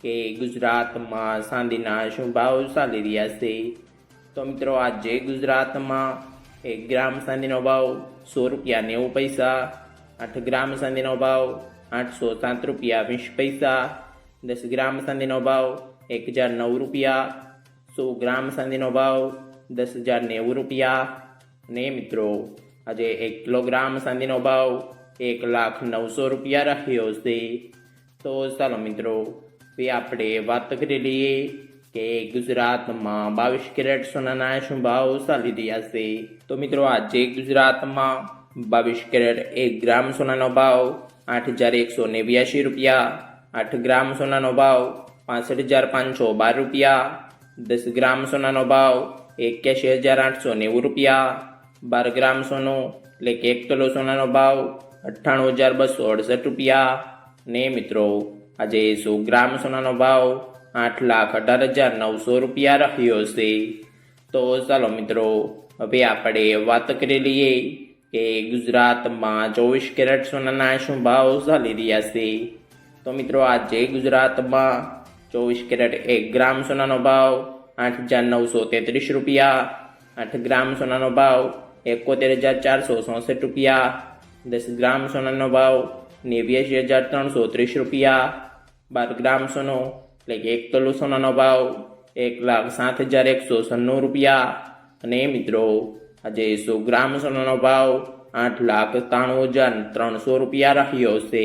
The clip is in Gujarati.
કે ગુજરાતમાં ચાંદીના શું ભાવ ચાલી રહ્યા છે. તો મિત્રો, આજે ગુજરાતમાં એક ગ્રામ ચાંદીનો ભાવ સો રૂપિયા નેવું પૈસા, આઠ ગ્રામ ચાંદીનો ભાવ આઠસો સાત રૂપિયા વીસ પૈસા, દસ ગ્રામ ચાંદીનો ભાવ એક હજાર નવ રૂપિયા, સો ગ્રામ ચાંદીનો ભાવ દસ હજાર નેવું રૂપિયા. ને મિત્રો, આજે એક કિલોગ્રામ ચાંદીનો ભાવ એક લાખ નવસો રૂપિયા રહ્યો છે. તો ચાલો મિત્રો હવે આપણે વાત કરી લઈએ કે ગુજરાતમાં બાવીસ કેરેટ સોનાના શું ભાવ ચાલી રહ્યા છે તો મિત્રો આજે ગુજરાતમાં બાવીસ કેરેટ એક ગ્રામ સોનાનો ભાવ આઠ હજાર એકસો નેવ્યાસી રૂપિયા આઠ ગ્રામ સોનાનો ભાવ પાસઠ હજાર પાંચસો બાર રૂપિયા દસ ગ્રામ સોનાનો ભાવ એક્યાસી હજાર આઠસો નેવું રૂપિયા બાર ગ્રામ સોનું એટલે કે એક કિલો સોનાનો ભાવ અઠ્ઠાણું હજાર બસો અડસઠ રૂપિયા ને મિત્રો આજે સો ગ્રામ સોનાનો ભાવ આઠ લાખ અઢાર હજાર નવસો રૂપિયા રહ્યો છે. તો ચાલો મિત્રો, હવે આપણે વાત કરી લઈએ કે ગુજરાતમાં ચોવીસ કેરેટ સોનાના શું ભાવ ચાલી રહ્યા છે. તો મિત્રો, આજે ગુજરાતમાં ચોવીસ કેરેટ એક ગ્રામ સોનાનો ભાવ આઠ હજાર નવસો તેત્રીસ રૂપિયા, આઠ ગ્રામ સોનાનો ભાવ એકોતેર હજાર ચારસો ચોસઠ રૂપિયા, દસ ગ્રામ સોનાનો ભાવ નેવ્યાસી હજાર ત્રણસો ત્રીસ રૂપિયા. બાર ગ્રામ સોનો, એટલે કે એક તોલું સોનાનો ભાવ એક લાખ સાત હજાર એકસો સન્નું રૂપિયા. અને મિત્રો, આજે સો ગ્રામ સોનાનો ભાવ આઠ લાખ ત્રાણું હજાર ત્રણસો રૂપિયા રહ્યો છે.